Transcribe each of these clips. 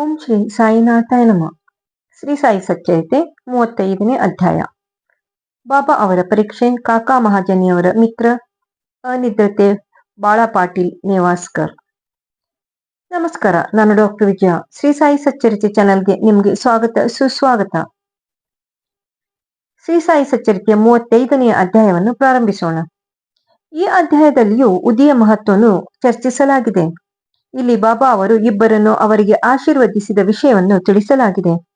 ಓಂ ಶ್ರೀ ಸಾಯಿನಾಥಾಯ ನಮ. ಶ್ರೀ ಸಾಯಿ ಸಚ್ಚರಿತೆ ಮೂವತ್ತೈದನೇ ಅಧ್ಯಾಯ. ಬಾಬಾ ಅವರ ಪರೀಕ್ಷೆ, ಕಾಕಾ ಮಹಾಜನಿಯವರ ಮಿತ್ರ, ಅನಿದ್ರತೆ ಬಾಳ ಪಾಟೀಲ್ ನೇವಾಸ್ಕರ್. ನಮಸ್ಕಾರ, ನಾನು ಡಾಕ್ಟರ್ ವಿಜಯ. ಶ್ರೀ ಸಾಯಿ ಸಚ್ಚರಿತೆ ಚಾನಲ್ಗೆ ನಿಮಗೆ ಸ್ವಾಗತ, ಸುಸ್ವಾಗತ. ಶ್ರೀ ಸಾಯಿ ಸಚ್ಚರಿತೆಯ ಮೂವತ್ತೈದನೆಯ ಅಧ್ಯಾಯವನ್ನು ಪ್ರಾರಂಭಿಸೋಣ. ಈ ಅಧ್ಯಾಯದಲ್ಲಿಯೂ ಉದಿಯ ಮಹತ್ವವನ್ನು ಚರ್ಚಿಸಲಾಗಿದೆ. ಇಲ್ಲಿ ಬಾಬಾ ಅವರು ಇಬ್ಬರನ್ನು ಅವರಿಗೆ ಆಶೀರ್ವದಿಸಿದ ವಿಷಯವನ್ನು ತಿಳಿಸಲಾಗಿದೆ.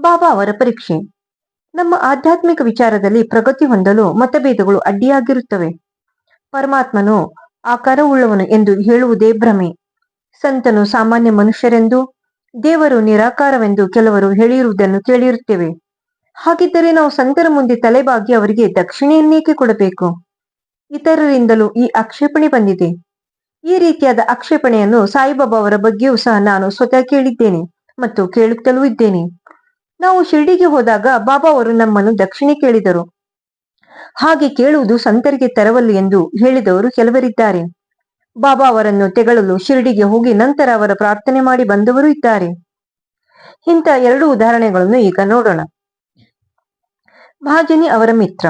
ಬಾಬಾ ಅವರ ಪರೀಕ್ಷೆ. ನಮ್ಮ ಆಧ್ಯಾತ್ಮಿಕ ವಿಚಾರದಲ್ಲಿ ಪ್ರಗತಿ ಹೊಂದಲು ಮತಭೇದಗಳು ಅಡ್ಡಿಯಾಗಿರುತ್ತವೆ. ಪರಮಾತ್ಮನು ಆಕಾರವುಳ್ಳವನು ಎಂದು ಹೇಳುವುದೇ ಭ್ರಮೆ. ಸಂತನು ಸಾಮಾನ್ಯ ಮನುಷ್ಯರೆಂದು, ದೇವರು ನಿರಾಕಾರವೆಂದು ಕೆಲವರು ಹೇಳಿರುವುದನ್ನು ಕೇಳಿರುತ್ತೇವೆ. ಹಾಗಿದ್ದರೆ ನಾವು ಸಂತರ ಮುಂದೆ ತಲೆಬಾಗಿ ಅವರಿಗೆ ದಕ್ಷಿಣೆಯನ್ನೇಕೆ ಕೊಡಬೇಕು? ಇತರರಿಂದಲೂ ಈ ಆಕ್ಷೇಪಣೆ ಬಂದಿದೆ. ಈ ರೀತಿಯಾದ ಆಕ್ಷೇಪಣೆಯನ್ನು ಸಾಯಿಬಾಬಾ ಅವರ ಬಗ್ಗೆಯೂ ಸಹ ನಾನು ಸ್ವತಃ ಕೇಳಿದ್ದೇನೆ ಮತ್ತು ಕೇಳುತ್ತಲೂ ಇದ್ದೇನೆ. ನಾವು ಶಿರ್ಡಿಗೆ ಹೋದಾಗ ಬಾಬಾ ಅವರು ನಮ್ಮನ್ನು ದಕ್ಷಿಣೆ ಕೇಳಿದರು. ಹಾಗೆ ಕೇಳುವುದು ಸಂತರಿಗೆ ತರವಲ್ಲ ಎಂದು ಹೇಳಿದವರು ಕೆಲವರಿದ್ದಾರೆ. ಬಾಬಾ ಅವರನ್ನು ತೆಗಳಲು ಶಿರ್ಡಿಗೆ ಹೋಗಿ ನಂತರ ಅವರ ಪ್ರಾರ್ಥನೆ ಮಾಡಿ ಬಂದವರು ಇದ್ದಾರೆ. ಇಂಥ ಎರಡು ಉದಾಹರಣೆಗಳನ್ನು ಈಗ ನೋಡೋಣ. ಮಹಾಜನಿ ಅವರ ಮಿತ್ರ.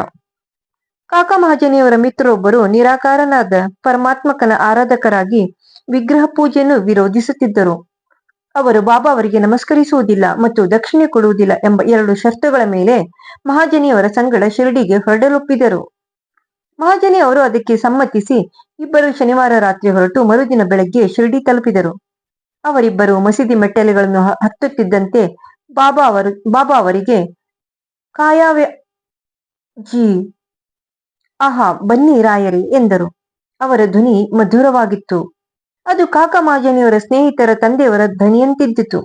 ಕಾಕ ಮಹಾಜನಿಯವರ ಮಿತ್ರರೊಬ್ಬರು ನಿರಾಕಾರನಾದ ಪರಮಾತ್ಮಕನ ಆರಾಧಕರಾಗಿ ವಿಗ್ರಹ ಪೂಜೆಯನ್ನು ವಿರೋಧಿಸುತ್ತಿದ್ದರು. ಅವರು, ಬಾಬಾ, ಅವರಿಗೆ ನಮಸ್ಕರಿಸುವುದಿಲ್ಲ ಮತ್ತು ದಕ್ಷಿಣೆ ಕೊಡುವುದಿಲ್ಲ ಎಂಬ ಎರಡು ಷರತ್ತುಗಳ ಮೇಲೆ ಮಹಾಜನಿಯವರ ಸಂಗಡ ಶಿರಡಿಗೆ ಹೊರಡಲೊಪ್ಪಿದರು. ಮಹಾಜನಿ ಅವರು ಅದಕ್ಕೆ ಸಮ್ಮತಿಸಿ ಇಬ್ಬರು ಶನಿವಾರ ರಾತ್ರಿ ಹೊರಟು ಮರುದಿನ ಬೆಳಗ್ಗೆ ಶಿರಡಿ ತಲುಪಿದರು. ಅವರಿಬ್ಬರು ಮಸೀದಿ ಮೆಟ್ಟಲೆಗಳನ್ನು ಹತ್ತುತ್ತಿದ್ದಂತೆ ಬಾಬಾ ಅವರು, ಬಾಬಾ ಅವರಿಗೆ, ಕಾಯಾವ್ಯ, ಜಿ ಆಹಾ, ಬನ್ನಿ ರಾಯರಿ, ಎಂದರು. ಅವರ ಧ್ವನಿ ಮಧುರವಾಗಿತ್ತು. ಅದು ಕಾಕಮಾಜನಿಯವರ ಸ್ನೇಹಿತರ ತಂದೆಯವರ ಧ್ವನಿಯಂತಿದ್ದಿತು.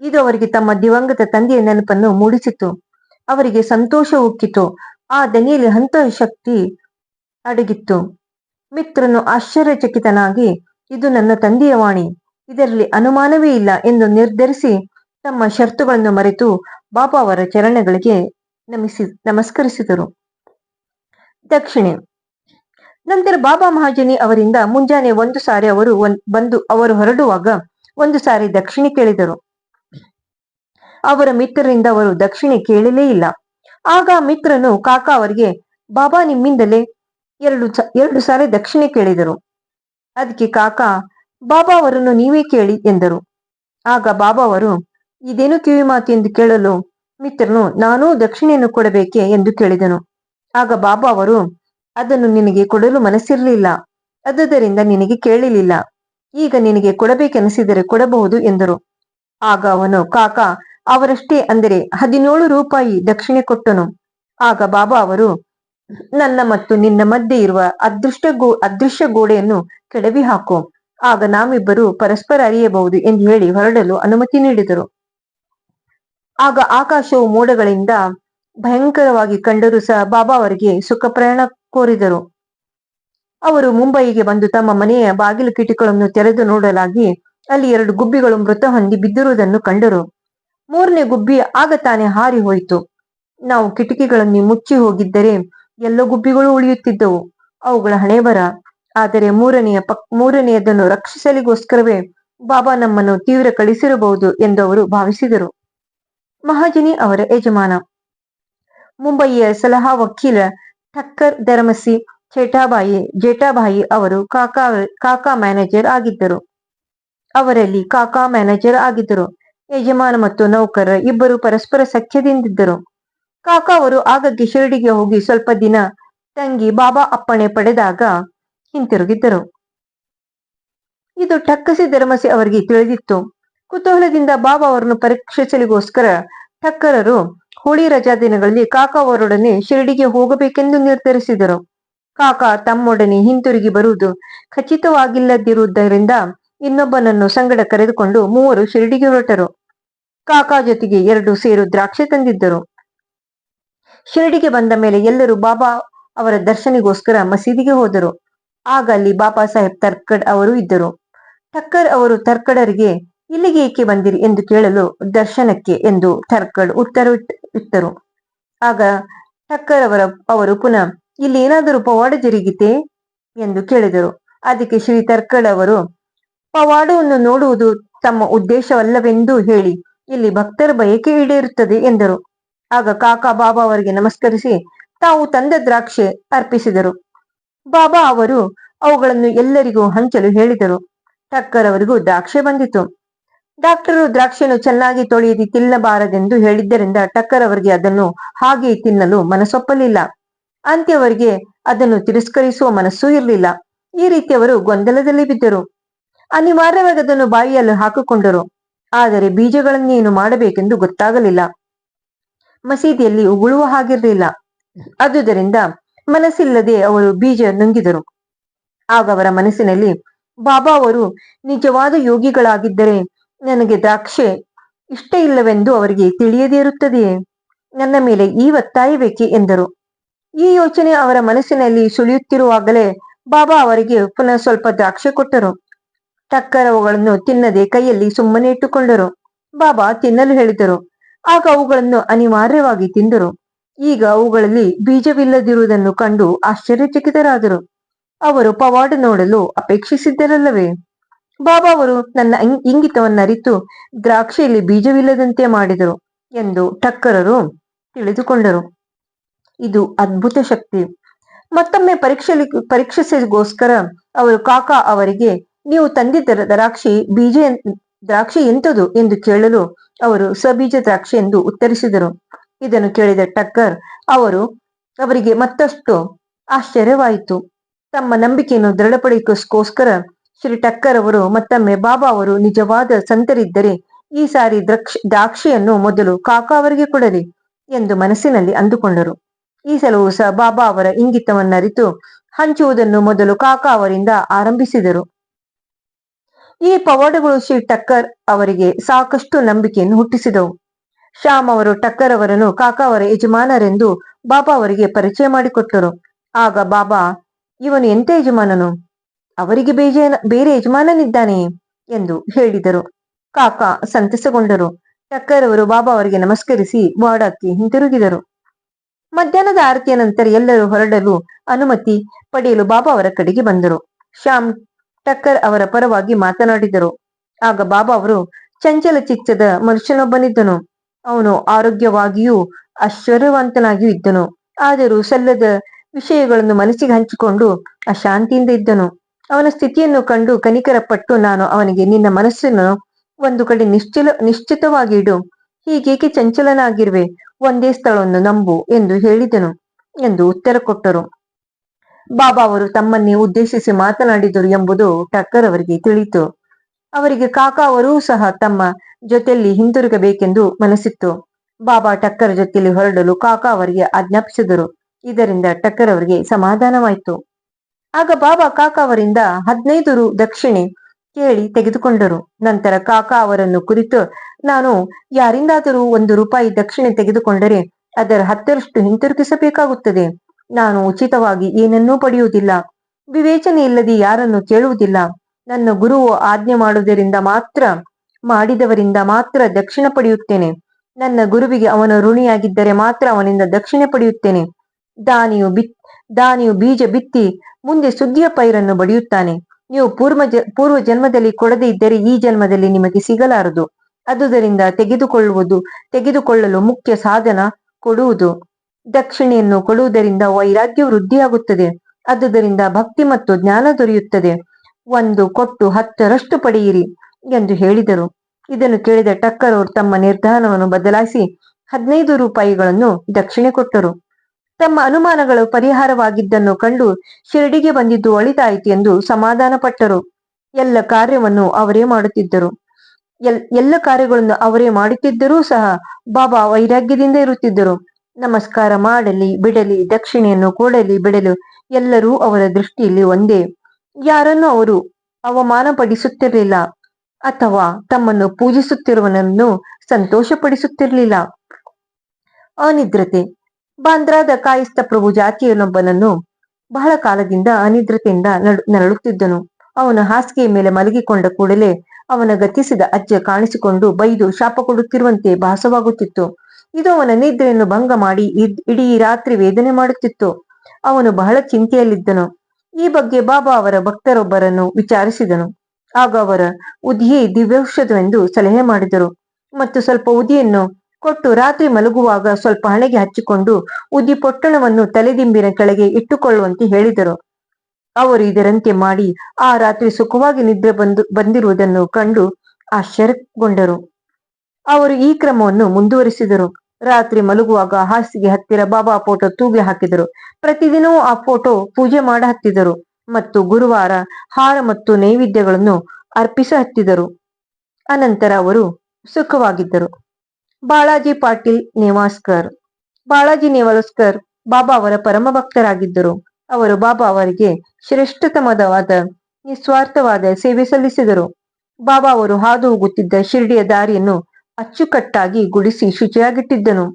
ಇದು ಅವರಿಗೆ ತಮ್ಮ ದಿವಂಗತ ತಂದೆಯ ನೆನಪನ್ನು ಮೂಡಿಸಿತು. ಅವರಿಗೆ ಸಂತೋಷ ಉಕ್ಕಿತು. ಆ ದನಿಯಲ್ಲಿ ಹಂತ ಶಕ್ತಿ ಅಡಗಿತ್ತು. ಮಿತ್ರನು ಆಶ್ಚರ್ಯಚಕಿತನಾಗಿ, ಇದು ನನ್ನ ತಂದೆಯ ವಾಣಿ. ಇದರಲ್ಲಿ ಅನುಮಾನವೇ ಇಲ್ಲ ಎಂದು ನಿರ್ಧರಿಸಿ ತಮ್ಮ ಷರತ್ತುಗಳನ್ನು ಮರೆತು ಬಾಬಾ ಅವರ ಚರಣಗಳಿಗೆ ನಮಿಸಿ ನಮಸ್ಕರಿಸಿದರು. ದಕ್ಷಿಣೆ. ನಂತರ ಬಾಬಾ ಮಹಾಜನಿ ಅವರಿಂದ ಮುಂಜಾನೆ ಒಂದು ಸಾರಿ ಅವರು ಬಂದು ಅವರು ಹೊರಡುವಾಗ ಒಂದು ಸಾರಿ ದಕ್ಷಿಣೆ ಕೇಳಿದರು. ಅವರ ಮಿತ್ರರಿಂದ ಅವರು ದಕ್ಷಿಣೆ ಕೇಳಲೇ ಇಲ್ಲ. ಆಗ ಮಿತ್ರನು ಕಾಕಾ ಅವರಿಗೆ, ಬಾಬಾ ನಿಮ್ಮಿಂದಲೇ ಎರಡು ಎರಡು ಸಾರಿ ದಕ್ಷಿಣೆ ಕೇಳಿದರು. ಅದಕ್ಕೆ ಕಾಕಾ, ಬಾಬಾ ಅವರನ್ನು ನೀವೇ ಕೇಳಿ ಎಂದರು. ಆಗ ಬಾಬಾ ಅವರು, ಇದೇನು ಕಿವಿ ಮಾತು ಎಂದು ಕೇಳಲು ಮಿತ್ರನು ನಾನೂ ದಕ್ಷಿಣೆಯನ್ನು ಕೊಡಬೇಕೆ? ಎಂದು ಕೇಳಿದನು. ಆಗ ಬಾಬಾ ಅವರು, ಅದನ್ನು ನಿನಗೆ ಕೊಡಲು ಮನಸ್ಸಿರಲಿಲ್ಲ. ಅದುದರಿಂದ ನಿನಗೆ ಕೇಳಲಿಲ್ಲ. ಈಗ ನಿನಗೆ ಕೊಡಬೇಕೆನಿಸಿದರೆ ಕೊಡಬಹುದು ಎಂದರು. ಆಗ ಅವನು, ಕಾಕ, ಅವರಷ್ಟೇ ಅಂದರೆ ಹದಿನೇಳು ರೂಪಾಯಿ ದಕ್ಷಿಣೆ ಕೊಟ್ಟನು. ಆಗ ಬಾಬಾ ಅವರು, ನನ್ನ ಮತ್ತು ನಿನ್ನ ಮಧ್ಯೆ ಇರುವ ಅದೃಷ್ಟ ಗೋ, ಅದೃಶ್ಯ ಗೋಡೆಯನ್ನು ಕೆಡವಿ ಹಾಕು. ಆಗ ನಾವಿಬ್ಬರು ಪರಸ್ಪರ ಅರಿಯಬಹುದು ಎಂದು ಹೇಳಿ ಹೊರಡಲು ಅನುಮತಿ ನೀಡಿದರು. ಆಗ ಆಕಾಶವು ಮೋಡಗಳಿಂದ ಭಯಂಕರವಾಗಿ ಕಂಡರೂ ಸಹ ಬಾಬಾ ಅವರಿಗೆ ಸುಖ ಪ್ರಯಾಣ ಕೋರಿದರು. ಅವರು ಮುಂಬಯಿಗೆ ಬಂದು ತಮ್ಮ ಮನೆಯ ಬಾಗಿಲು ಕಿಟಕಿಗಳನ್ನು ತೆರೆದು ನೋಡಲಾಗಿ ಅಲ್ಲಿ ಎರಡು ಗುಬ್ಬಿಗಳು ಮೃತ ಹೊಂದಿ ಬಿದ್ದಿರುವುದನ್ನು ಕಂಡರು. ಮೂರನೇ ಗುಬ್ಬಿ ಆಗ ತಾನೇ ಹಾರಿ ಹೋಯಿತು. ನಾವು ಕಿಟಕಿಗಳನ್ನು ಮುಚ್ಚಿ ಹೋಗಿದ್ದರೆ ಎಲ್ಲ ಗುಬ್ಬಿಗಳು ಉಳಿಯುತ್ತಿದ್ದವು. ಅವುಗಳ ಹಣೆ ಬರ. ಆದರೆ ಮೂರನೆಯ ಪಕ್, ಮೂರನೆಯದನ್ನು ರಕ್ಷಿಸಲಿಗೋಸ್ಕರವೇ ಬಾಬಾ ನಮ್ಮನ್ನು ತೀವ್ರ ಕಳಿಸಿರಬಹುದು ಎಂದು ಅವರು ಭಾವಿಸಿದರು. ಮಹಾಜನಿ ಅವರ ಯಜಮಾನ. ಮುಂಬಯಿಯ ಸಲಹಾ ವಕೀಲ ಠಕ್ಕರ್ ಧರ್ಮಸಿ ಚೇಟಾಬಾಯಿ ಜೇಟಾಬಾಯಿ ಅವರು ಕಾಕಾ ಕಾಕಾ ಮ್ಯಾನೇಜರ್ ಆಗಿದ್ದರು. ಅವರಲ್ಲಿ ಕಾಕಾ ಮ್ಯಾನೇಜರ್ ಆಗಿದ್ದರು. ಯಜಮಾನ ಮತ್ತು ನೌಕರ ಇಬ್ಬರು ಪರಸ್ಪರ ಸಖ್ಯದಿಂದಿದ್ದರು. ಕಾಕಾ ಅವರು ಆಗಾಗ್ಗೆ ಶಿರಡಿಗೆ ಹೋಗಿ ಸ್ವಲ್ಪ ದಿನ ತಂಗಿ ಬಾಬಾ ಅಪ್ಪಣೆ ಪಡೆದಾಗ ಹಿಂತಿರುಗಿದ್ದರು. ಇದು ಠಕ್ಕಸಿ ಧರ್ಮಸಿ ಅವರಿಗೆ ತಿಳಿದಿತ್ತು. ಕುತೂಹಲದಿಂದ ಬಾಬಾ ಅವರನ್ನು ಪರೀಕ್ಷಿಸಲಿಗೋಸ್ಕರ ಠಕ್ಕರರು ಹೋಳಿ ರಜಾ ದಿನಗಳಲ್ಲಿ ಕಾಕಾ ಅವರೊಡನೆ ಶಿರಡಿಗೆ ಹೋಗಬೇಕೆಂದು ನಿರ್ಧರಿಸಿದರು. ಕಾಕಾ ತಮ್ಮೊಡನೆ ಹಿಂತಿರುಗಿ ಬರುವುದು ಖಚಿತವಾಗಿಲ್ಲದಿರುವುದರಿಂದ ಇನ್ನೊಬ್ಬನನ್ನು ಸಂಗಡ ಕರೆದುಕೊಂಡು ಮೂವರು ಶಿರಡಿಗೆ ಹೊರಟರು. ಕಾಕಾ ಜೊತೆಗೆ ಎರಡು ಸೇರು ದ್ರಾಕ್ಷಿ ತಂದಿದ್ದರು. ಶಿರಡಿಗೆ ಬಂದ ಮೇಲೆ ಎಲ್ಲರೂ ಬಾಬಾ ಅವರ ದರ್ಶನಿಗೋಸ್ಕರ ಮಸೀದಿಗೆ ಹೋದರು. ಆಗ ಅಲ್ಲಿ ಬಾಬಾ ಸಾಹೇಬ್ ತರ್ಕಡ್ ಅವರು ಇದ್ದರು. ಠಕ್ಕರ್ ಅವರು ತರ್ಕಡರಿಗೆ ಇಲ್ಲಿಗೆ ಏಕೆ ಬಂದಿರಿ ಎಂದು ಕೇಳಲು ದರ್ಶನಕ್ಕೆ ಎಂದು ಥರ್ಕಡ್ ಉತ್ತರ ಇಟ್ಟರು. ಆಗ ಠಕ್ಕರ್ ಅವರ ಅವರು ಪುನಃ, ಇಲ್ಲಿ ಏನಾದರೂ ಪವಾಡ ಜರುಗಿತೆ? ಎಂದು ಕೇಳಿದರು. ಅದಕ್ಕೆ ಶ್ರೀ ತರ್ಕಡ್ ಅವರು, ಪವಾಡವನ್ನು ನೋಡುವುದು ತಮ್ಮ ಉದ್ದೇಶವಲ್ಲವೆಂದು ಹೇಳಿ, ಇಲ್ಲಿ ಭಕ್ತರ ಬಯಕೆ ಈಡೇರುತ್ತದೆ? ಎಂದರು. ಆಗ ಕಾಕಾ ಬಾಬಾ ಅವರಿಗೆ ನಮಸ್ಕರಿಸಿ, ತಾವು ತಂದ ದ್ರಾಕ್ಷೆ ಅರ್ಪಿಸಿದರು. ಬಾಬಾ ಅವರು ಅವುಗಳನ್ನು ಎಲ್ಲರಿಗೂ ಹಂಚಲು ಹೇಳಿದರು. ಟಕ್ಕರ್ ಅವರಿಗೂ ದ್ರಾಕ್ಷೆ ಬಂದಿತು. ಡಾಕ್ಟರು ದ್ರಾಕ್ಷಿಯನ್ನು ಚೆನ್ನಾಗಿ ತೊಳೆಯದಿ ತಿನ್ನಬಾರದೆಂದು ಹೇಳಿದ್ದರಿಂದ ಟಕ್ಕರ್ ಅವರಿಗೆ ಅದನ್ನು ಹಾಗೆ ತಿನ್ನಲು ಮನಸ್ಸೊಪ್ಪಲಿಲ್ಲ. ಅಂತ್ಯವರೆಗೆ ಅದನ್ನು ತಿರಸ್ಕರಿಸುವ ಮನಸ್ಸೂ ಇರಲಿಲ್ಲ. ಈ ರೀತಿ ಅವರು ಗೊಂದಲದಲ್ಲಿ ಬಿದ್ದರು. ಅನಿವಾರ್ಯವಾಗಿ ಅದನ್ನು ಬಾಯಿಯಲ್ಲಿ ಹಾಕಿಕೊಂಡರು. ಆದರೆ ಬೀಜಗಳನ್ನೇನು ಮಾಡಬೇಕೆಂದು ಗೊತ್ತಾಗಲಿಲ್ಲ. ಮಸೀದಿಯಲ್ಲಿ ಉಗುಳುವ ಹಾಗಿರಲಿಲ್ಲ. ಅದುದರಿಂದ ಮನಸ್ಸಿಲ್ಲದೆ ಅವರು ಬೀಜ ನುಂಗಿದರು. ಆಗ ಅವರ ಮನಸ್ಸಿನಲ್ಲಿ, ಬಾಬಾ ಅವರು ನಿಜವಾದ ಯೋಗಿಗಳಾಗಿದ್ದರೆ ನನಗೆ ದ್ರಾಕ್ಷೆ ಇಷ್ಟ ಇಲ್ಲವೆಂದು ಅವರಿಗೆ ತಿಳಿಯದೇ ಇರುತ್ತದೆಯೇ? ನನ್ನ ಮೇಲೆ ಈ ಒತ್ತಾಯಬೇಕೆ ಎಂದರು. ಈ ಯೋಚನೆ ಅವರ ಮನಸ್ಸಿನಲ್ಲಿ ಸುಳಿಯುತ್ತಿರುವಾಗಲೇ ಬಾಬಾ ಅವರಿಗೆ ಪುನಃ ಸ್ವಲ್ಪ ದ್ರಾಕ್ಷೆ ಕೊಟ್ಟರು. ಟಕ್ಕರ್ ಅವುಗಳನ್ನು ತಿನ್ನದೆ ಕೈಯಲ್ಲಿ ಸುಮ್ಮನೆ ಇಟ್ಟುಕೊಂಡರು. ಬಾಬಾ ತಿನ್ನಲು ಹೇಳಿದರು. ಆಗ ಅವುಗಳನ್ನು ಅನಿವಾರ್ಯವಾಗಿ ತಿಂದರು. ಈಗ ಅವುಗಳಲ್ಲಿ ಬೀಜವಿಲ್ಲದಿರುವುದನ್ನು ಕಂಡು ಆಶ್ಚರ್ಯಚಕಿತರಾದರು. ಅವರು ಪವಾಡ ನೋಡಲು ಅಪೇಕ್ಷಿಸಿದ್ದರಲ್ಲವೇ? ಬಾಬಾ ಅವರು ನನ್ನ ಇಂಗಿತವನ್ನು ಇಂಗಿತವನ್ನರಿತು ದ್ರಾಕ್ಷಿಯಲ್ಲಿ ಬೀಜವಿಲ್ಲದಂತೆ ಮಾಡಿದರು ಎಂದು ಟಕ್ಕರರು ತಿಳಿದುಕೊಂಡರು. ಇದು ಅದ್ಭುತ ಶಕ್ತಿ. ಮತ್ತೊಮ್ಮೆ ಪರೀಕ್ಷೆಲಿ, ಪರೀಕ್ಷಿಸಿಗೋಸ್ಕರ ಅವರು, ಕಾಕಾ ಅವರಿಗೆ ನೀವು ತಂದಿದ್ದ ದ್ರಾಕ್ಷಿ ಬೀಜ ದ್ರಾಕ್ಷಿ ಎಂತದು? ಎಂದು ಕೇಳಲು ಅವರು, ಸಬೀಜ ದ್ರಾಕ್ಷಿ ಎಂದು ಉತ್ತರಿಸಿದರು. ಇದನ್ನು ಕೇಳಿದ ಟಕ್ಕರ್ ಅವರು, ಅವರಿಗೆ ಮತ್ತಷ್ಟು ಆಶ್ಚರ್ಯವಾಯಿತು. ತಮ್ಮ ನಂಬಿಕೆಯನ್ನು ದೃಢಪಡಿಸೋಸ್ಕರ ಶ್ರೀ ಟಕ್ಕರ್ ಅವರು ಮತ್ತೊಮ್ಮೆ ಬಾಬಾ ಅವರು ನಿಜವಾದ ಸಂತರಿದ್ದರೆ, ಈ ಸಾರಿ ದ್ರಕ್ಷ, ದ್ರಾಕ್ಷಿಯನ್ನು ಮೊದಲು ಕಾಕಾ ಅವರಿಗೆ ಕೊಡಲಿ ಎಂದು ಮನಸ್ಸಿನಲ್ಲಿ ಅಂದುಕೊಂಡರು. ಈ ಸಲವೂ ಸಹ ಬಾಬಾ ಅವರ ಇಂಗಿತವನ್ನರಿತು ಹಂಚುವುದನ್ನು ಮೊದಲು ಕಾಕಾ ಅವರಿಂದ ಆರಂಭಿಸಿದರು. ಈ ಪವಾಡಗಳು ಶ್ರೀ ಟಕ್ಕರ್ ಅವರಿಗೆ ಸಾಕಷ್ಟು ನಂಬಿಕೆಯನ್ನು ಹುಟ್ಟಿಸಿದವು. ಶ್ಯಾಮ್ ಅವರು ಟಕ್ಕರ್ ಅವರನ್ನು ಕಾಕಾ ಅವರ ಯಜಮಾನರೆಂದು ಬಾಬಾ ಅವರಿಗೆ ಪರಿಚಯ ಮಾಡಿಕೊಟ್ಟರು. ಆಗ ಬಾಬಾ, ಇವನು ಎಂತ ಯಜಮಾನನು? ಅವರಿಗೆ ಬೇಜ, ಬೇರೆ ಯಜಮಾನನಿದ್ದಾನೆ ಎಂದು ಹೇಳಿದರು. ಕಾಕಾ ಸಂತಸಗೊಂಡರು. ಟಕ್ಕರ್ ಅವರು ಬಾಬಾ ಅವರಿಗೆ ನಮಸ್ಕರಿಸಿ ವಾಡಕ್ಕೆ ಹಿಂತಿರುಗಿದರು. ಮಧ್ಯಾಹ್ನದ ಆರತಿಯ ನಂತರ ಎಲ್ಲರೂ ಹೊರಡಲು ಅನುಮತಿ ಪಡೆಯಲು ಬಾಬಾ ಅವರ ಕಡೆಗೆ ಬಂದರು. ಶ್ಯಾಮ್ ಟಕ್ಕರ್ ಅವರ ಪರವಾಗಿ ಮಾತನಾಡಿದರು. ಆಗ ಬಾಬಾ ಅವರು ಚಂಚಲ ಚಿತ್ತದ ಮನುಷ್ಯನೊಬ್ಬನಿದ್ದನು. ಅವನು ಆರೋಗ್ಯವಾಗಿಯೂ ಆಶ್ಚರ್ಯವಂತನಾಗಿಯೂ ಇದ್ದನು. ಆದರೂ ಸಲ್ಲದ ವಿಷಯಗಳನ್ನು ಮನಸ್ಸಿಗೆ ಹಂಚಿಕೊಂಡು ಅಶಾಂತಿಯಿಂದ ಇದ್ದನು. ಅವನ ಸ್ಥಿತಿಯನ್ನು ಕಂಡು ಕನಿಕರ ಪಟ್ಟು ನಾನು ಅವನಿಗೆ, ನಿನ್ನ ಮನಸ್ಸನ್ನು ಒಂದು ಕಡೆ ನಿಶ್ಚಲ, ನಿಶ್ಚಿತವಾಗಿಡು. ಹೀಗೇಕೆ ಚಂಚಲನಾಗಿರುವೆ? ಒಂದೇ ಸ್ಥಳವನ್ನು ನಂಬು ಎಂದು ಹೇಳಿದನು ಎಂದು ಉತ್ತರ ಕೊಟ್ಟರು. ಬಾಬಾ ಅವರು ತಮ್ಮನ್ನೇ ಉದ್ದೇಶಿಸಿ ಮಾತನಾಡಿದರು ಎಂಬುದು ಟಕ್ಕರ್ ಅವರಿಗೆ ತಿಳಿಯಿತು. ಅವರಿಗೆ ಕಾಕಾ ಅವರೂ ಸಹ ತಮ್ಮ ಜೊತೆಯಲ್ಲಿ ಹಿಂದಿರುಗಬೇಕೆಂದು ಮನಸ್ಸಿತ್ತು. ಬಾಬಾ ಟಕ್ಕರ್ ಜೊತೆಯಲ್ಲಿ ಹೊರಡಲು ಕಾಕಾ ಅವರಿಗೆ ಆಜ್ಞಾಪಿಸಿದರು. ಇದರಿಂದ ಟಕ್ಕರ್ ಅವರಿಗೆ ಸಮಾಧಾನವಾಯಿತು. ಆಗ ಬಾಬಾ ಕಾಕ ಅವರಿಂದ ಹದಿನೈದು ರು ದಕ್ಷಿಣೆ ಕೇಳಿ ತೆಗೆದುಕೊಂಡರು. ನಂತರ ಕಾಕಾ ಅವರನ್ನು ಕುರಿತು, ನಾನು ಯಾರಿಂದಾದರೂ ಒಂದು ರೂಪಾಯಿ ದಕ್ಷಿಣೆ ತೆಗೆದುಕೊಂಡರೆ ಅದರ ಹತ್ತರಷ್ಟು ಹಿಂತಿರುಗಿಸಬೇಕಾಗುತ್ತದೆ. ನಾನು ಉಚಿತವಾಗಿ ಏನನ್ನೂ ಪಡೆಯುವುದಿಲ್ಲ. ವಿವೇಚನೆ ಇಲ್ಲದೆ ಯಾರನ್ನು ಕೇಳುವುದಿಲ್ಲ. ನನ್ನ ಗುರುವು ಆಜ್ಞೆ ಮಾಡುವುದರಿಂದ ಮಾತ್ರ, ಮಾಡಿದವರಿಂದ ಮಾತ್ರ ದಕ್ಷಿಣ ಪಡೆಯುತ್ತೇನೆ. ನನ್ನ ಗುರುವಿಗೆ ಅವನ ಋಣಿಯಾಗಿದ್ದರೆ ಮಾತ್ರ ಅವನಿಂದ ದಕ್ಷಿಣೆ ಪಡೆಯುತ್ತೇನೆ. ದಾನಿಯು ಬಿತ್ ದಾನಿಯು ಬೀಜ ಬಿತ್ತಿ ಮುಂದೆ ಸುದ್ದಿಯ ಪೈರನ್ನು ಬಡಿಯುತ್ತಾನೆ. ನೀವು ಪೂರ್ವ ಪೂರ್ವ ಜನ್ಮದಲ್ಲಿ ಕೊಡದೇ ಇದ್ದರೆ ಈ ಜನ್ಮದಲ್ಲಿ ನಿಮಗೆ ಸಿಗಲಾರದು. ಅದುದರಿಂದ ತೆಗೆದುಕೊಳ್ಳುವುದು, ತೆಗೆದುಕೊಳ್ಳಲು ಮುಖ್ಯ ಸಾಧನ ಕೊಡುವುದು. ದಕ್ಷಿಣೆಯನ್ನು ಕೊಡುವುದರಿಂದ ವೈರಾಗ್ಯ ವೃದ್ಧಿಯಾಗುತ್ತದೆ. ಅದುದರಿಂದ ಭಕ್ತಿ ಮತ್ತು ಜ್ಞಾನ ದೊರೆಯುತ್ತದೆ. ಒಂದು ಕೊಟ್ಟು ಹತ್ತರಷ್ಟು ಪಡೆಯಿರಿ ಎಂದು ಹೇಳಿದರು. ಇದನ್ನು ಕೇಳಿದ ಟಕ್ಕರ್ ಅವರು ತಮ್ಮ ನಿರ್ಧಾರವನ್ನು ಬದಲಾಯಿಸಿ ಹದಿನೈದು ರೂಪಾಯಿಗಳನ್ನು ದಕ್ಷಿಣೆ ಕೊಟ್ಟರು. ತಮ್ಮ ಅನುಮಾನಗಳು ಪರಿಹಾರವಾಗಿದ್ದನ್ನು ಕಂಡು ಶಿರಡಿಗೆ ಬಂದಿದ್ದು ಒಳಿತಾಯಿತು ಎಂದು ಸಮಾಧಾನ ಪಟ್ಟರು ಎಲ್ಲ ಕಾರ್ಯವನ್ನು ಅವರೇ ಮಾಡುತ್ತಿದ್ದರು. ಎಲ್, ಎಲ್ಲ ಕಾರ್ಯಗಳನ್ನು ಅವರೇ ಮಾಡುತ್ತಿದ್ದರೂ ಸಹ ಬಾಬಾ ವೈರಾಗ್ಯದಿಂದ ಇರುತ್ತಿದ್ದರು. ನಮಸ್ಕಾರ ಮಾಡಲಿ, ಬಿಡಲಿ, ದಕ್ಷಿಣೆಯನ್ನು ಕೊಡಲಿ, ಬಿಡಲು ಎಲ್ಲರೂ ಅವರ ದೃಷ್ಟಿಯಲ್ಲಿ ಒಂದೇ. ಯಾರನ್ನು ಅವರು ಅವಮಾನ ಪಡಿಸುತ್ತಿರಲಿಲ್ಲ ಅಥವಾ ತಮ್ಮನ್ನು ಪೂಜಿಸುತ್ತಿರುವನನ್ನು ಸಂತೋಷಪಡಿಸುತ್ತಿರಲಿಲ್ಲ. ಅನಿದ್ರತೆ. ಬಾಂದ್ರಾದ ಕಾಯಿಸ್ತ ಪ್ರಭು ಜಾತಿಯನ್ನೊಬ್ಬನನ್ನು ಬಹಳ ಕಾಲದಿಂದ ಅನಿದ್ರತೆಯಿಂದ ನರಳುತ್ತಿದ್ದನು. ಅವನ ಹಾಸಿಗೆಯ ಮೇಲೆ ಮಲಗಿಕೊಂಡ ಕೂಡಲೇ ಅವನ ಗತಿಸಿದ ಅಜ್ಜ ಕಾಣಿಸಿಕೊಂಡು ಬೈದು ಶಾಪ ಕೊಡುತ್ತಿರುವಂತೆ ಭಾಸವಾಗುತ್ತಿತ್ತು. ಇದು ಅವನ ನಿದ್ರೆಯನ್ನು ಭಂಗ ಮಾಡಿ ಇಡೀ ರಾತ್ರಿ ವೇದನೆ ಮಾಡುತ್ತಿತ್ತು. ಅವನು ಬಹಳ ಚಿಂತೆಯಲ್ಲಿದ್ದನು. ಈ ಬಗ್ಗೆ ಬಾಬಾ ಅವರ ಭಕ್ತರೊಬ್ಬರನ್ನು ವಿಚಾರಿಸಿದನು. ಆಗ ಅವರ ಉದಿಯೇ ದಿವ್ಯೌಷಧವೆಂದು ಸಲಹೆ ಮಾಡಿದರು. ಮತ್ತು ಸ್ವಲ್ಪ ಉದಿಯನ್ನು ಕೊಟ್ಟು ರಾತ್ರಿ ಮಲಗುವಾಗ ಸ್ವಲ್ಪ ಹಣೆಗೆ ಹಚ್ಚಿಕೊಂಡು ಉದಿ ಪೊಟ್ಟಣವನ್ನು ತಲೆದಿಂಬಿನ ಕೆಳಗೆ ಇಟ್ಟುಕೊಳ್ಳುವಂತೆ ಹೇಳಿದರು. ಅವರು ಇದರಂತೆ ಮಾಡಿ ಆ ರಾತ್ರಿ ಸುಖವಾಗಿ ನಿದ್ರೆ ಬಂದು, ಬಂದಿರುವುದನ್ನು ಕಂಡು ಆಶ್ಚರ್ಯಗೊಂಡರು. ಅವರು ಈ ಕ್ರಮವನ್ನು ಮುಂದುವರಿಸಿದರು. ರಾತ್ರಿ ಮಲಗುವಾಗ ಹಾಸಿಗೆ ಹತ್ತಿರ ಬಾಬಾ ಫೋಟೋ ತೂಗಿ ಹಾಕಿದರು. ಪ್ರತಿದಿನವೂ ಆ ಫೋಟೋ ಪೂಜೆ ಮಾಡ ಹತ್ತಿದರು ಮತ್ತು ಗುರುವಾರ ಹಾರ ಮತ್ತು ನೈವೇದ್ಯಗಳನ್ನು ಅರ್ಪಿಸ ಹತ್ತಿದರು. ಅನಂತರ ಅವರು ಸುಖವಾಗಿದ್ದರು. ಬಾಳಾಜಿ ಪಾಟೀಲ್ ನೇವಾಸ್ಕರ್. ಬಾಳಾಜಿ ನೇವಾಸ್ಕರ್ ಬಾಬಾ ಅವರ ಪರಮ ಭಕ್ತರಾಗಿದ್ದರು. ಅವರು ಬಾಬಾ ಅವರಿಗೆ ಶ್ರೇಷ್ಠತಮವಾದ ನಿಸ್ವಾರ್ಥವಾದ ಸೇವೆ ಸಲ್ಲಿಸಿದರು. ಬಾಬಾ ಅವರು ಹಾದು ಹೋಗುತ್ತಿದ್ದ ಶಿರಡಿಯ ದಾರಿಯನ್ನು ಅಚ್ಚುಕಟ್ಟಾಗಿ ಗುಡಿಸಿ ಶುಚಿಯಾಗಿಟ್ಟಿದ್ದನು.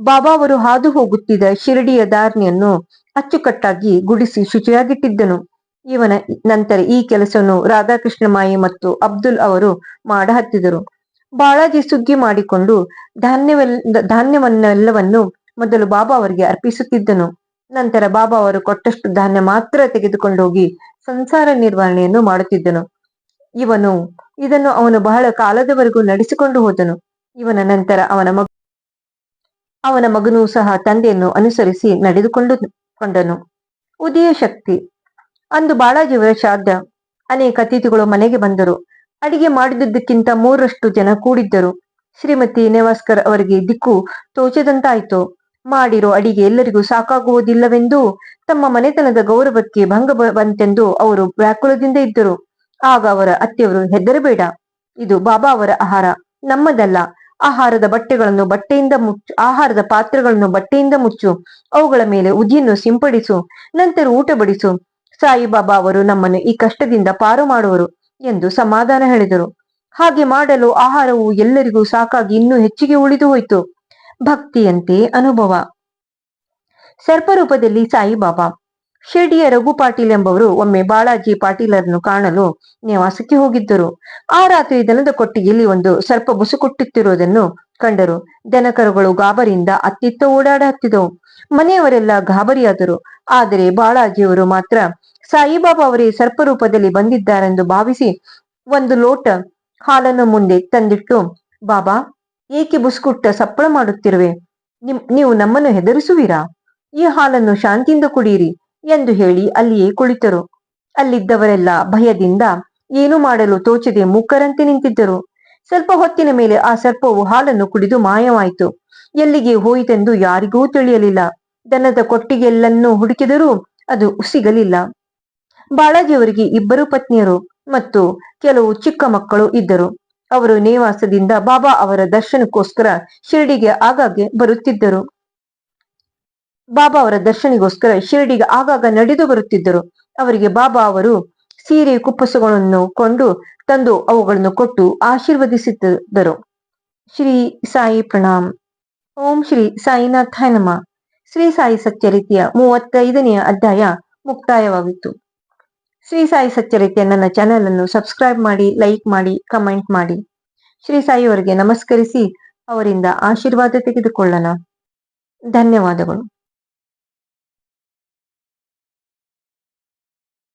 ಬಾಬಾ ಅವರು ಹಾದು ಹೋಗುತ್ತಿದ್ದ ಶಿರಡಿಯ ದಾರಿಯನ್ನು ಅಚ್ಚುಕಟ್ಟಾಗಿ ಗುಡಿಸಿ ಶುಚಿಯಾಗಿಟ್ಟಿದ್ದನು. ಇವನ ನಂತರ ಈ ಕೆಲಸವನ್ನು ರಾಧಾಕೃಷ್ಣ ಮಾಯಿ ಮತ್ತು ಅಬ್ದುಲ್ ಅವರು ಮಾಡ ಹತ್ತಿದರು ಬಾಳಾಜಿ ಸುಗ್ಗಿ ಮಾಡಿಕೊಂಡು ಧಾನ್ಯವೆಲ್ಲ ಧಾನ್ಯವನ್ನೆಲ್ಲವನ್ನು ಮೊದಲು ಬಾಬಾ ಅವರಿಗೆ ಅರ್ಪಿಸುತ್ತಿದ್ದನು. ನಂತರ ಬಾಬಾ ಅವರು ಕೊಟ್ಟಷ್ಟು ಧಾನ್ಯ ಮಾತ್ರ ತೆಗೆದುಕೊಂಡು ಹೋಗಿ ಸಂಸಾರ ನಿರ್ವಹಣೆಯನ್ನು ಮಾಡುತ್ತಿದ್ದನು. ಇವನು, ಇದನ್ನು ಅವನು ಬಹಳ ಕಾಲದವರೆಗೂ ನಡೆಸಿಕೊಂಡು ಹೋದನು. ಇವನ ನಂತರ ಅವನ ಮಗ, ಅವನ ಮಗನೂ ಸಹ ತಂದೆಯನ್ನು ಅನುಸರಿಸಿ ನಡೆದುಕೊಂಡು ಕೊಂಡನು. ಉದಯ ಶಕ್ತಿ ಅಂದು ಬಾಳಾಜಿಯವರ ಶ್ರಾದ್ದ, ಅನೇಕ ಅತಿಥಿಗಳು ಮನೆಗೆ ಬಂದರು. ಅಡಿಗೆ ಮಾಡಿದುದಕ್ಕಿಂತ ಮೂರಷ್ಟು ಜನ ಕೂಡಿದ್ದರು. ಶ್ರೀಮತಿ ನೆವಾಸ್ಕರ್ ಅವರಿಗೆ ದಿಕ್ಕು ತೋಚದಂತಾಯಿತು. ಮಾಡಿರೋ ಅಡಿಗೆ ಎಲ್ಲರಿಗೂ ಸಾಕಾಗುವುದಿಲ್ಲವೆಂದು, ತಮ್ಮ ಮನೆತನದ ಗೌರವಕ್ಕೆ ಭಂಗ ಬಂತೆಂದು ಅವರು ವ್ಯಾಕುಲದಿಂದ ಇದ್ದರು. ಆಗ ಅವರ ಅತ್ತೆಯವರು ಹೆದರಬೇಡ. ಇದು ಬಾಬಾ ಅವರ ಆಹಾರ. ನಮ್ಮದಲ್ಲ. ಆಹಾರದ ಬಟ್ಟೆಗಳನ್ನು ಬಟ್ಟೆಯಿಂದ ಮುಚ್ಚು, ಆಹಾರದ ಪಾತ್ರೆಗಳನ್ನು ಬಟ್ಟೆಯಿಂದ ಮುಚ್ಚು. ಅವುಗಳ ಮೇಲೆ ಉದಿಯನ್ನು ಸಿಂಪಡಿಸು, ನಂತರ ಊಟ ಬಡಿಸು ಸಾಯಿಬಾಬಾ ಅವರು ನಮ್ಮನ್ನು ಈ ಕಷ್ಟದಿಂದ ಪಾರು ಮಾಡುವರು. ಎಂದು ಸಮಾಧಾನ ಹೇಳಿದರು. ಹಾಗೆ ಮಾಡಲು ಆಹಾರವು ಎಲ್ಲರಿಗೂ ಸಾಕಾಗಿ ಇನ್ನೂ ಹೆಚ್ಚಿಗೆ ಉಳಿದು ಹೋಯಿತು. ಭಕ್ತಿಯಂತೆ ಅನುಭವ. ಸರ್ಪರೂಪದಲ್ಲಿ ಸಾಯಿಬಾಬಾ. ಶಿರ್ಡಿಯ ರಘು ಪಾಟೀಲ್ ಎಂಬವರು ಒಮ್ಮೆ ಬಾಳಾಜಿ ಪಾಟೀಲರನ್ನು ಕಾಣಲು ನಿವಾಸಕ್ಕೆ ಹೋಗಿದ್ದರು. ಆ ರಾತ್ರಿ ದನದ ಕೊಟ್ಟಿಗೆಯಲ್ಲಿ ಒಂದು ಸರ್ಪ ಬುಸುಕುಟ್ಟುತ್ತಿರುವುದನ್ನು ಕಂಡರು. ದನಕರುಗಳು ಗಾಬರಿಯಿಂದ ಅತ್ತಿತ್ತ ಓಡಾಡ ಹತ್ತಿದವು. ಮನೆಯವರೆಲ್ಲ ಗಾಬರಿಯಾದರು. ಆದರೆ ಬಾಳಾಜಿಯವರು ಮಾತ್ರ ಸಾಯಿಬಾಬಾ ಅವರೇ ಸರ್ಪರೂಪದಲ್ಲಿ ಬಂದಿದ್ದಾರೆಂದು ಭಾವಿಸಿ ಒಂದು ಲೋಟ ಹಾಲನ್ನು ಮುಂದೆ ತಂದಿಟ್ಟು, ಬಾಬಾ, ಏಕೆ ಬುಸ್ಕುಟ್ಟ ಸಪ್ಪಳ ಮಾಡುತ್ತಿರುವೆ? ನಿಮ್, ನೀವು ನಮ್ಮನ್ನು ಹೆದರಿಸುವಿರಾ? ಈ ಹಾಲನ್ನು ಶಾಂತಿಯಿಂದ ಕುಡಿಯಿರಿ ಎಂದು ಹೇಳಿ ಅಲ್ಲಿಯೇ ಕುಳಿತರು. ಅಲ್ಲಿದ್ದವರೆಲ್ಲ ಭಯದಿಂದ ಏನು ಮಾಡಲು ತೋಚದೆ ಮೂಕರಂತೆ ನಿಂತಿದ್ದರು. ಸ್ವಲ್ಪ ಹೊತ್ತಿನ ಮೇಲೆ ಆ ಸರ್ಪವು ಹಾಲನ್ನು ಕುಡಿದು ಮಾಯವಾಯಿತು. ಎಲ್ಲಿಗೆ ಹೋಯಿತೆಂದು ಯಾರಿಗೂ ತಿಳಿಯಲಿಲ್ಲ. ದನದ ಕೊಟ್ಟಿಗೆಲ್ಲನ್ನೂ ಹುಡುಕಿದರೂ ಅದು ಸಿಗಲಿಲ್ಲ. ಬಾಳಾಜಿಯವರಿಗೆ ಇಬ್ಬರು ಪತ್ನಿಯರು ಮತ್ತು ಕೆಲವು ಚಿಕ್ಕ ಮಕ್ಕಳು ಇದ್ದರು. ಅವರು ನಿವಾಸದಿಂದ ಬಾಬಾ ಅವರ ದರ್ಶನಕ್ಕೋಸ್ಕರ ಶಿರಡಿಗೆ ಆಗಾಗ್ಗೆ ಬರುತ್ತಿದ್ದರು. ಬಾಬಾ ಅವರ ದರ್ಶನಿಗೋಸ್ಕರ ಶಿರಡಿಗೆ ಆಗಾಗ ನಡೆದು ಬರುತ್ತಿದ್ದರು. ಅವರಿಗೆ ಬಾಬಾ ಅವರು ಸೀರೆ, ಕುಪ್ಪಸಗಳನ್ನು ಕೊಂಡು ತಂದು ಅವುಗಳನ್ನು ಕೊಟ್ಟು ಆಶೀರ್ವದಿಸುತ್ತಿದ್ದರು ಶ್ರೀ ಸಾಯಿ ಪ್ರಣಾಮ್. ಓಂ ಶ್ರೀ ಸಾಯಿನಾಥ ನಮ. ಶ್ರೀ ಸಾಯಿ ಸತ್ಯ ರೀತಿಯ ಮೂವತ್ತೈದನೆಯ ಅಧ್ಯಾಯ ಮುಕ್ತಾಯವಾಗಿತ್ತು ಶ್ರೀ ಸಾಯಿ ಸಚ್ಚರಿಕೆ ನನ್ನ ಚಾನೆಲ್ ಅನ್ನು ಸಬ್ಸ್ಕ್ರೈಬ್ ಮಾಡಿ ಲೈಕ್ ಮಾಡಿ ಕಮೆಂಟ್ ಮಾಡಿ. ಶ್ರೀ ಸಾಯಿ ಅವರಿಗೆ ನಮಸ್ಕರಿಸಿ ಅವರಿಂದ ಆಶೀರ್ವಾದ ತೆಗೆದುಕೊಳ್ಳೋಣ. ಧನ್ಯವಾದಗಳು.